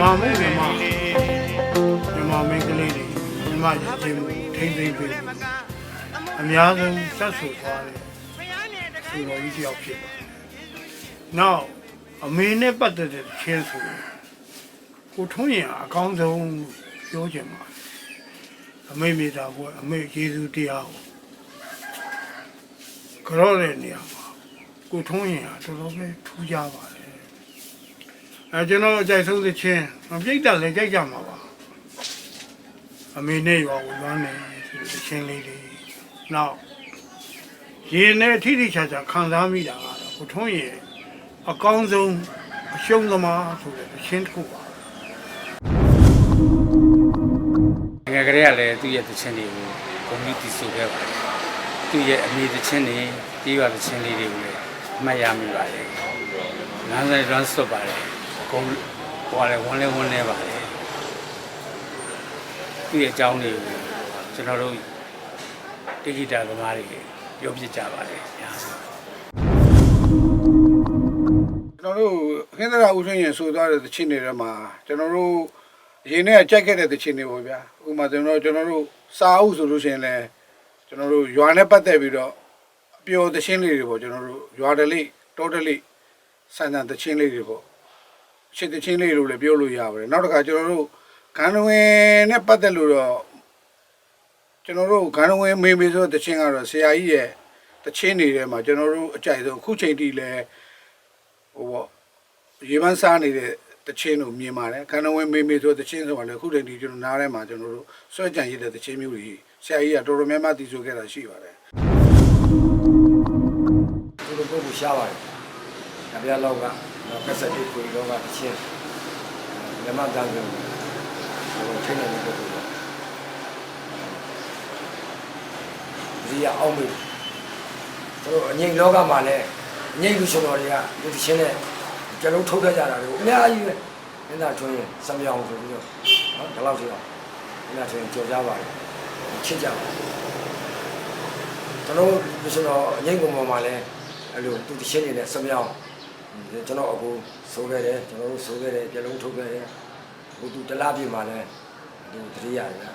မာမို့မြန်မာမြန်မာမိန်းကလေးတွေမြန်မာရည်ချင်းမှုထိမ့်သိမ့်ပြီးအများဆုံးစတ်ဆူသွားတယ်ဒီလိုကြီးတယောက်ဖြစ်ပါတယ်။နောက်အမေနဲ့ပတ်သက်တဲ့ချင်းဆိုရင်ကိုထွန်းရင်အကောင်းဆုံးပြောချင်ပါတယ်။အမေမိသားကိုအမေယေရှုတရားကိုကြောတဲ့နေရာမှာကိုထွန်းရင်ကတော်တော်ပဲထူးခြားပါတယ် အဲကျွန်တော်အကြိုက်ဆုံးသချင်းမပြိတ္တလည်းကြိုက်ကြမှာပါအမေနဲ့ရောဝင်သွားနေဆိုတဲ့သချင်းလေးတွေနောက်ရေနဲ့ထိထိချာချာခံစားမိတာကတော့ကိုထွန်းရဲ့အကောင်းဆုံးအရှုံးသမားဆိုတဲ့သချင်းတစ်ခုပါငယ်ကလေးကလည်းသူ့ရဲ့သချင်းတွေကိုဂုဏ်ကြီးတည်ဆိုခဲ့ပါတယ်သူ့ရဲ့အမိသချင်းတွေတီးရွာသချင်းလေးတွေကိုလည်းအမှတ်ရမိပါတယ်လမ်းဆိုင် run stop ပါတယ် ဂုဏ်ဟိုလည်းဝန်းလဲဝန်းလဲပါတယ်သူ့ရဲ့အကြောင်းတွေကိုကျွန်တော်တို့တိဂိတာသမားတွေပြောပြကြပါတယ်ညာဆိုကျွန်တော်တို့ခင်းသရာဦးဆွေးရင်ဆိုသွားတဲ့တခြင်းတွေထဲမှာကျွန်တော်တို့ရေနဲ့ကြိုက်ခဲ့တဲ့တခြင်းတွေပေါ့ဗျာဥပမာကျွန်တော်ကျွန်တော်တို့စာအုပ်ဆိုလို့ရှိရင်လည်းကျွန်တော်တို့ရွာနဲ့ပတ်သက်ပြီးတော့အပျော်တခြင်းလေးတွေပေါ့ကျွန်တော်တို့ရွာတလေးတောတလေးဆန်ဆန်တခြင်းလေးတွေပေါ့ ရှစ်တခြင်းလေးလို့လည်းပြောလို့ရပါတယ်နောက်တစ်ခါကျွန်တော်တို့ခန္ဓဝင်နဲ့ပတ်သက်လို့တော့ကျွန်တော်တို့ခန္ဓဝင်မေမေဆိုတဲ့တခြင်းကတော့ဆရာကြီးရဲ့တခြင်းတွေထဲမှာကျွန်တော်တို့အကြိုက်ဆုံးအခုချိန်ထိလည်းဟိုပေါ့ရေပန်းစားနေတဲ့တချင်းကိုမြင်ပါတယ်ခန္ဓာဝင်မေမေဆိုတချင်းဆိုတာလည်းအခုတည်းဒီကျွန်တော်နားထဲမှာကျွန်တော်တို့စွဲကြံရတဲ့တချင်းမျိုးတွေဆရာကြီးကတော်တော်များများတည်ဆိုခဲ့တာရှိပါတယ်သူတို့ပုဂ္ဂိုလ်ရှားပါတယ်။အပြားလောက်က ကက်ဆက်တစ်ကိုလောကတစ်ချင်းမြမတန်ဆိုဟိုထိနေတဲ့ပုဂ္ဂိုလ်ပေါ့။ဒီရအောင်ပြီ။သူတို့အငိမ့်လောကမှာလည်းအငိမ့်လူရှင်တော်တွေကဒီတစ်ချင်းနဲ့ကြလုံးထုတ်ခဲ့ကြတာတွေကိုအများကြီးပဲ။မင်းသားထွန်းရင်စံပြောင်းဆိုပြီးတော့နော်ဒီလောက်ထိအောင်မင်းသားထွန်းရင်ကြော်ကြပါတယ်။ချစ်ကြပါတယ်။ကျွန်တော်လူရှင်တော်အငိမ့်ပုံပေါ်မှာလည်းအဲ့လိုသူတစ်ချင်းနေနဲ့စံပြောင်း ကျွန်တော်အခုဆိုခဲ့တယ်ကျွန်တော်တို့ဆိုခဲ့တယ်ကြလုံးထုတ်ခဲ့တယ်ဟိုသူတလားပြမှာလည်းသူတတိယရတယ်ဗျာ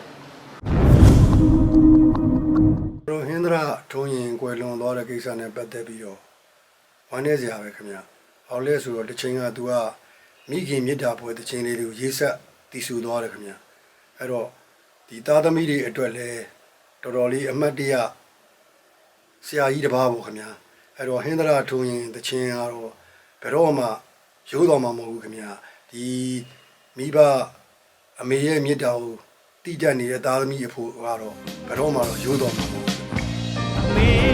တို့ဟင်္ဒရာထုံးရင်ကွယ်လွန်သွားတဲ့ကိစ္စနဲ့ပတ်သက်ပြီးတော့ဝမ်းနည်းစရာပဲခင်ဗျာ။ဟောက်လဲဆိုတော့တစ်ချိန်ကသူကမိခင်မြစ်တာပွဲတစ်ချိန်လေးတွေကိုရေးဆက်တည်ဆူသွားတယ်ခင်ဗျာ။အဲ့တော့ဒီသားသမီးတွေအတွက်လည်းတော်တော်လေးအမတ်တရဆရာကြီးတစ်ပါးပေါ့ခင်ဗျာ။အဲ့တော့ဟင်္ဒရာထုံးရင်တစ်ချိန်ကတော့ ဘယ်တော့မှရိုးတော်မှာမဟုတ်ဘူးခင်ဗျာ။ဒီမိဘအမေရဲ့မြစ်တာကိုတည်တတ်နေတဲ့သားသမီးအဖို့ကတော့ဘယ်တော့မှတော့ရိုးတော်မှာမဟုတ်ဘူးမေ